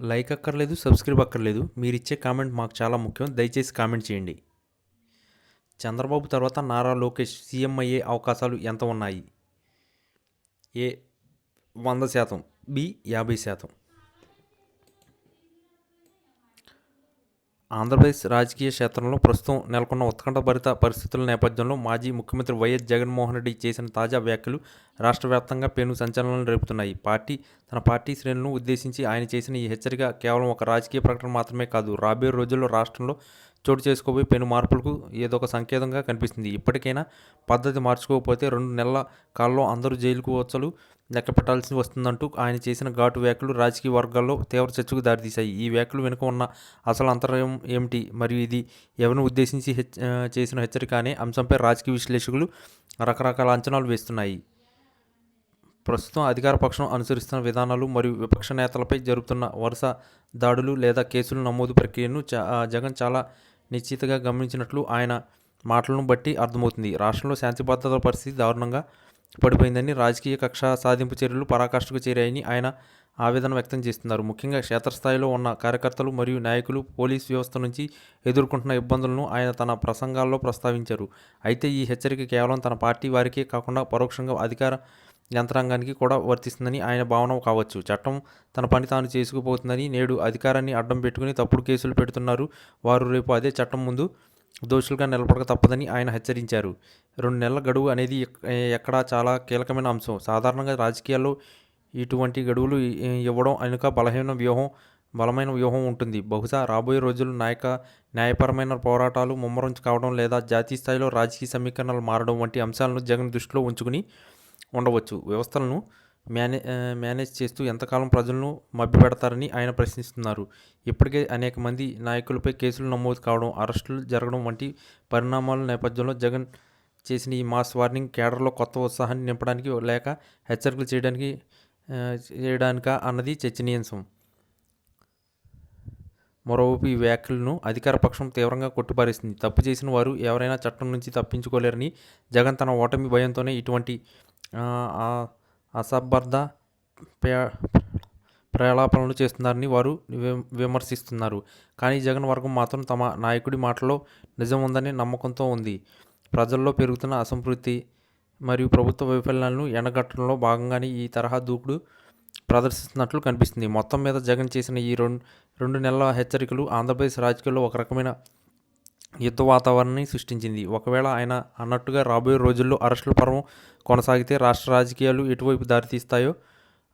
Like అక్కర్లేదు subscribe అక్కర్లేదు. మీరు ఇచ్చే కామెంట్ మాకు చాలా ముఖ్యం. దయచేసి కామెంట్ చేయండి. చంద్రబాబు తర్వాత నారా లోకేష్ సీఎం అయ్యే అవకాశాలు ఎంత ఉన్నాయి? ఏ వంద శాతం. బి యాభై శాతం. ఆంధ్రప్రదేశ్ రాజకీయ క్షేత్రంలో ప్రస్తుతం నెలకొన్న ఉత్కంఠభరిత పరిస్థితుల నేపథ్యంలో మాజీ ముఖ్యమంత్రి వైఎస్ జగన్మోహన్ రెడ్డి చేసిన తాజా వ్యాఖ్యలు రాష్ట్ర వ్యాప్తంగా పెను సంచలనాలు రేపుతున్నాయి. పార్టీ తన పార్టీ శ్రేణులను ఉద్దేశించి ఆయన చేసిన ఈ హెచ్చరిక కేవలం ఒక రాజకీయ ప్రకటన మాత్రమే కాదు రాబోయే రోజుల్లో రాష్ట్రంలో చోటు చేసుకోబోయే పెను మార్పులకు ఏదో ఒక సంకేతంగా కనిపిస్తుంది. ఇప్పటికైనా పద్ధతి మార్చుకోకపోతే రెండు నెలల కాలంలో అందరూ జైలుకు వచ్చలు లెక్క పెట్టాల్సి వస్తుందంటూ ఆయన చేసిన ఘాటు వ్యాఖ్యలు రాజకీయ వర్గాల్లో తీవ్ర చర్చకు దారితీశాయి. ఈ వ్యాఖ్యలు వెనుక ఉన్న అసలు అంతరాయం ఏమిటి? మరియు ఇది ఎవరిని ఉద్దేశించి హెచ్ చేసిన హెచ్చరిక అనే అంశంపై రాజకీయ విశ్లేషకులు రకరకాల అంచనాలు వేస్తున్నాయి. ప్రస్తుతం అధికార పక్షం అనుసరిస్తున్న విధానాలు మరియు విపక్ష నేతలపై జరుగుతున్న వరుస దాడులు లేదా కేసులు నమోదు ప్రక్రియను చ- ఆ, జగన్ చాలా నిశ్చితగా గమనించినట్లు ఆయన మాటలను బట్టి అర్థమవుతుంది. రాష్ట్రంలో శాంతి భద్రతల పరిస్థితి దారుణంగా పడిపోయిందని రాజకీయ కక్ష సాధింపు చర్యలు పరాకాష్ఠకు చేరాయని ఆయన ఆవేదన వ్యక్తం చేస్తున్నారు. ముఖ్యంగా క్షేత్రస్థాయిలో ఉన్న కార్యకర్తలు మరియు నాయకులు పోలీస్ వ్యవస్థ నుంచి ఎదుర్కొంటున్న ఇబ్బందులను ఆయన తన ప్రసంగాల్లో ప్రస్తావించారు. అయితే ఈ హెచ్చరిక కేవలం తన పార్టీ వారికే కాకుండా పరోక్షంగా అధికార యంత్రాంగానికి కూడా వర్తిస్తుందని ఆయన భావన కావచ్చు. చట్టం తన పని తాను చేసుకుపోతుందని నేడు అధికారాన్ని అడ్డం పెట్టుకుని తప్పుడు కేసులు పెడుతున్నారు. వారు రేపు అదే చట్టం ముందు దోషులుగా నిలబడక తప్పదని ఆయన హెచ్చరించారు. రెండు నెలల గడువు అనేది ఎక్కడా చాలా కీలకమైన అంశం. సాధారణంగా రాజకీయాల్లో ఇటువంటి గడువులు ఇవ్వడం వెనుక బలహీన వ్యూహం బలమైన వ్యూహం ఉంటుంది. బహుశా రాబోయే రోజుల్లో నాయక న్యాయపరమైన పోరాటాలు ముమ్మరం కావడం లేదా జాతీయ స్థాయిలో రాజకీయ సమీకరణలు మారడం వంటి అంశాలను జగన్ దృష్టిలో ఉంచుకుని ఉండవచ్చు. వ్యవస్థలను మేనే మేనేజ్ చేస్తూ ఎంతకాలం ప్రజలను మభ్యపెడతారని ఆయన ప్రశ్నిస్తున్నారు. ఇప్పటికే అనేక మంది నాయకులపై కేసులు నమోదు కావడం అరెస్టులు జరగడం వంటి పరిణామాల నేపథ్యంలో జగన్ చేసిన ఈ మాస్ వార్నింగ్ కేడర్లో కొత్త ఉత్సాహాన్ని నింపడానికి లేక హెచ్చరికలు చేయడానికి చేయడానిక చేయడానికా అన్నది చర్చనీయాంశం. మరోవైపు ఈ వ్యాఖ్యలను అధికార పక్షం తీవ్రంగా కొట్టిపారేసింది. తప్పు చేసిన వారు ఎవరైనా చట్టం నుంచి తప్పించుకోలేరని జగన్ తన ఓటమి భయంతోనే ఇటువంటి అసంబద్ధ ప్రే- ప్రలాపనలు చేస్తున్నారని వారు విమర్శిస్తున్నారు. కానీ జగన్ వర్గం మాత్రం తమ నాయకుడి మాటలో నిజం ఉందనే నమ్మకంతో ఉంది. ప్రజల్లో పెరుగుతున్న అసంతృప్తి మరియు ప్రభుత్వ వైఫల్యాలను ఎండగట్టడంలో భాగంగానే ఈ తరహా దూకుడు ప్రదర్శిస్తున్నట్లు కనిపిస్తుంది. మొత్తం మీద జగన్ చేసిన ఈ రెండు రెండు నెలల హెచ్చరికలు ఆంధ్రప్రదేశ్ రాజకీయాల్లో ఒక రకమైన యుద్ధ వాతావరణాన్ని సృష్టించింది. ఒకవేళ ఆయన అన్నట్టుగా రాబోయే రోజుల్లో అరెస్టుల పర్వం కొనసాగితే రాష్ట్ర రాజకీయాలు ఎటువైపు దారితీస్తాయో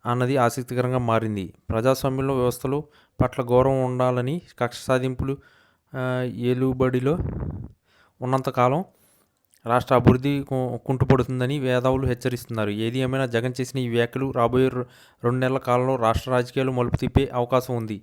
అన్నది ఆసక్తికరంగా మారింది. ప్రజాస్వామ్యంలో వ్యవస్థలు పట్ల గౌరవం ఉండాలని కక్ష సాధింపులు ఏలుబడిలో ఉన్నంతకాలం రాష్ట్ర అభివృద్ధి కు- కుంటుపడుతుందని వేదావులు హెచ్చరిస్తున్నారు. ఏది ఏమైనా జగన్ చేసిన ఈ వ్యాఖ్యలు రాబోయే రెండు నెలల కాలంలో రాష్ట్ర రాజకీయాలు మలుపు తిప్పే అవకాశం ఉంది.